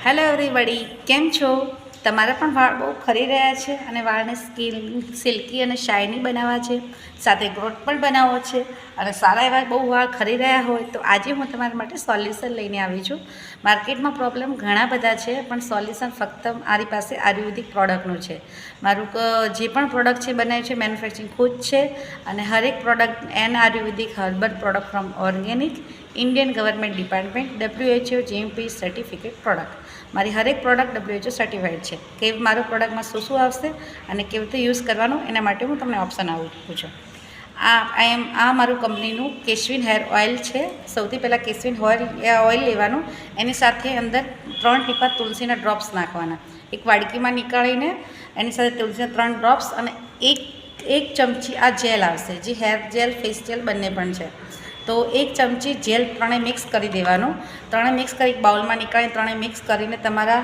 Hello everybody કેમ છો તમારા પણ વાળ બહુ ખરી રહ્યા છે અને વાળને સ્કિન સિલ્કી અને શાઇની બનાવવા છે, સાથે ગ્રોથ પણ બનાવવો છે અને સારા એવા બહુ વાળ ખરી રહ્યા હોય તો આજે હું તમારા માટે સોલ્યુશન લઈને આવી છું. માર્કેટમાં પ્રોબ્લેમ ઘણા બધા છે પણ સોલ્યુશન ફક્ત મારી પાસે આયુર્વેદિક પ્રોડક્ટનું છે. મારું જે પણ પ્રોડક્ટ છે બનાવ્યું છે, મેન્યુફેક્ચરિંગ ખુદ છે અને હરેક product N ayurvedic herbal product from organic Indian government department WHO GMP certificate product. મારી હરેક પ્રોડક્ટ ડબ્લ્યુએચઓ સર્ટિફાઈડ છે. કે મારું પ્રોડક્ટમાં શું શું આવશે અને કેવી રીતે યુઝ કરવાનું એના માટે હું તમને ઓપ્શન આપું છું. આ આ એમ, આ મારું કંપનીનું કેશવિન હેર ઓઇલ છે. સૌથી પહેલાં કેશવિન ઓઇલ ઓઇલ લેવાનું. એની સાથે અંદર ત્રણ ટીપા તુલસીના ડ્રોપ્સ નાખવાના. એક વાડકીમાં નીકાળીને એની સાથે તુલસીના ત્રણ ડ્રોપ્સ અને એક એક ચમચી આ જેલ આવશે, જે હેર જેલ, ફેસ જેલ બંને પણ છે. તો એક ચમચી જેલ ત્રણેય મિક્સ કરી દેવાનું. ત્રણેય મિક્સ કરી બાઉલમાં નીકાળી ત્રણેય મિક્સ કરીને તમારા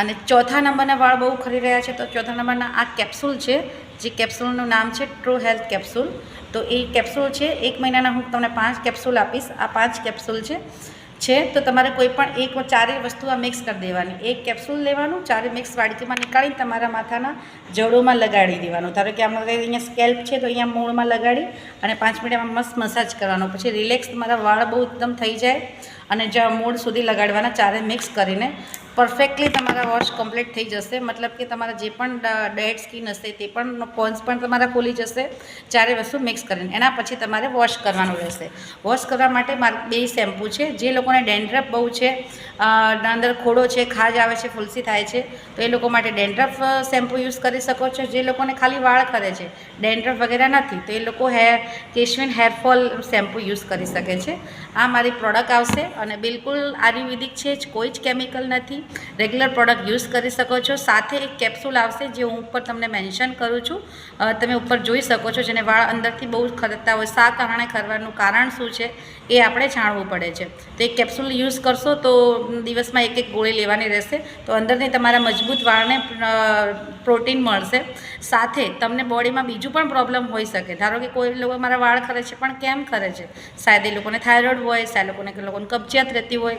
અને ચોથા નંબરના વાળ બહુ ખરી રહ્યા છે તો ચોથા નંબરના આ કેપ્સ્યુલ છે, જે કેપ્સ્યુલનું નામ છે ટ્રુ હેલ્થ કેપ્સ્યુલ તો એ કેપ્સ્યુલ છે, એક મહિનાના હું તમને પાંચ કેપ્સ્યુલ આપીશ. આ પાંચ કેપ્સ્યુલ છે. છે, તો તમારે કોઈ પણ એક ચારેય વસ્તુ આ મિક્સ કરી દેવાની. એક કેપ્સ્યુલ લેવાનું ચારે મિક્સ વાડકીમાં નીકાળીને તમારા માથાના જડોમાં લગાડી દેવાનું. ધારો કે આમાં અહીંયા સ્કેલ્પ છે, તો અહીંયા મૂળમાં લગાડી અને પાંચ મિનિટ મસ્ત મસાજ કરવાનો. પછી રિલેક્સ તમારા વાળ બહુ એકદમ થઈ જાય. અને જ મૂળ સુધી લગાડવાના ચારે મિક્સ કરીને પરફેક્ટલી તમારા વોશ કમ્પ્લીટ થઈ જશે. મતલબ કે તમારા જે પણ ડેડ સ્કિન હશે તે પણ પોન્સ પણ તમારા ખુલી જશે. ચારે વસ્તુ મિક્સ કરીને. એના પછી તમારે વોશ કરવાનું રહેશે. વોશ કરવા માટે મારે, બે શેમ્પૂ છે. જે લોકોને ડેન્ડ્રફ બહુ છે અંદર ખોડો છે, ખાજ આવે છે, ફુલસી થાય છે, તો એ લોકો માટે ડેન્ડ્રફ શેમ્પૂ યુઝ કરી શકો છો. જે લોકોને ખાલી વાળ ખરે છે ડેન્ડ્રફ વગેરે નથી, તો એ લોકો હેર કેશવિન હેરફોલ શેમ્પૂ યુઝ કરી શકે છે. આ મારી પ્રોડક્ટ આવશે. અને બિલકુલ આયુર્વેદિક છે, જ કોઈ જ કેમિકલ નથી. રેગ્યુલર પ્રોડક્ટ યુઝ કરી શકો છો. સાથે એક કેપ્સ્યુલ આવશે જે હું ઉપર તમને મેન્શન કરું છું. તમે ઉપર જોઈ શકો છો જેને વાળ અંદરથી બહુ ખરતા હોય. શા કારણે ખરવાનું કારણ શું છે, એ આપણે જાણવું પડે છે. તો એક કેપ્સ્યુલ યુઝ કરશો તો દિવસમાં એક એક ગોળી લેવાની રહેશે. તો અંદરથી તમારા મજબૂત વાળને પ્રોટીન મળશે. સાથે તમને બોડીમાં બીજું પણ પ્રોબ્લેમ હોઈ શકે. ધારો કે કોઈ લોકો મારા વાળ ખરે છે, પણ કેમ ખરે છે? શાયદ એ લોકોને થાઇરોઇડ હોય, શાયદ લોકોને લોકોને રહેતી હોય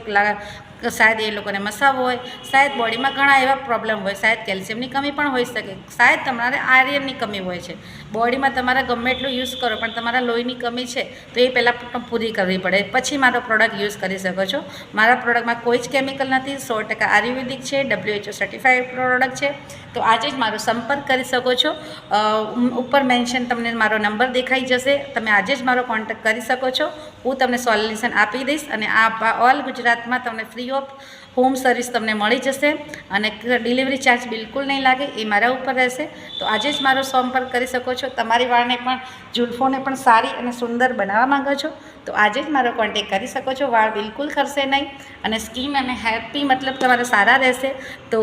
શાયદ એ લોકોને મસાવો હોય. શાયદ બોડીમાં ઘણા એવા પ્રોબ્લેમ હોય, શાયદ કેલ્શિયમની કમી પણ હોઈ શકે. શાયદ તમારે આયર્નની કમી હોય છે. બોડીમાં તમારે ગમે એટલું યુઝ કરો, પણ તમારા લોહીની કમી છે, તો એ પહેલાં પૂરી કરવી પડે. પછી મારો પ્રોડક્ટ યુઝ કરી શકો છો. મારા પ્રોડક્ટમાં કોઈ જ કેમિકલ નથી. સો ટકા આયુર્વેદિક છે ડબ્લ્યુએચઓ સર્ટિફાઈડ પ્રોડક્ટ છે. તો આજે જ મારો સંપર્ક કરી શકો છો. ઉપર મેન્શન તમને મારો નંબર દેખાઈ જશે. તમે આજે જ મારો કોન્ટેક્ટ કરી શકો છો. હું તમને સોલ્યુશન આપી દઈશ અને આ ઓલ ગુજરાતમાં તમને ફ્રી ઓફ હોમ સર્વિસ તમને મળી જશે અને ડિલિવરી ચાર્જ બિલકુલ નહીં લાગે, એ મારા ઉપર રહેશે. તો આજે જ મારો સંપર્ક કરી શકો છો. તમારી વાળને પણ, જુલ્ફોને પણ સારી અને સુંદર બનાવવા માંગો છો. તો આજે જ મારો કોન્ટેક કરી શકો છો. વાળ બિલકુલ ખરશે નહીં અને સ્કીન અને હેપી મતલબ તમારા સારા રહેશે. તો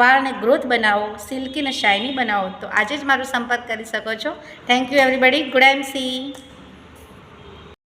વાળને ગ્રોથ બનાવો સિલ્કી અને શાઇની બનાવો. તો આજે જ મારો સંપર્ક કરી શકો છો. Thank you everybody good M C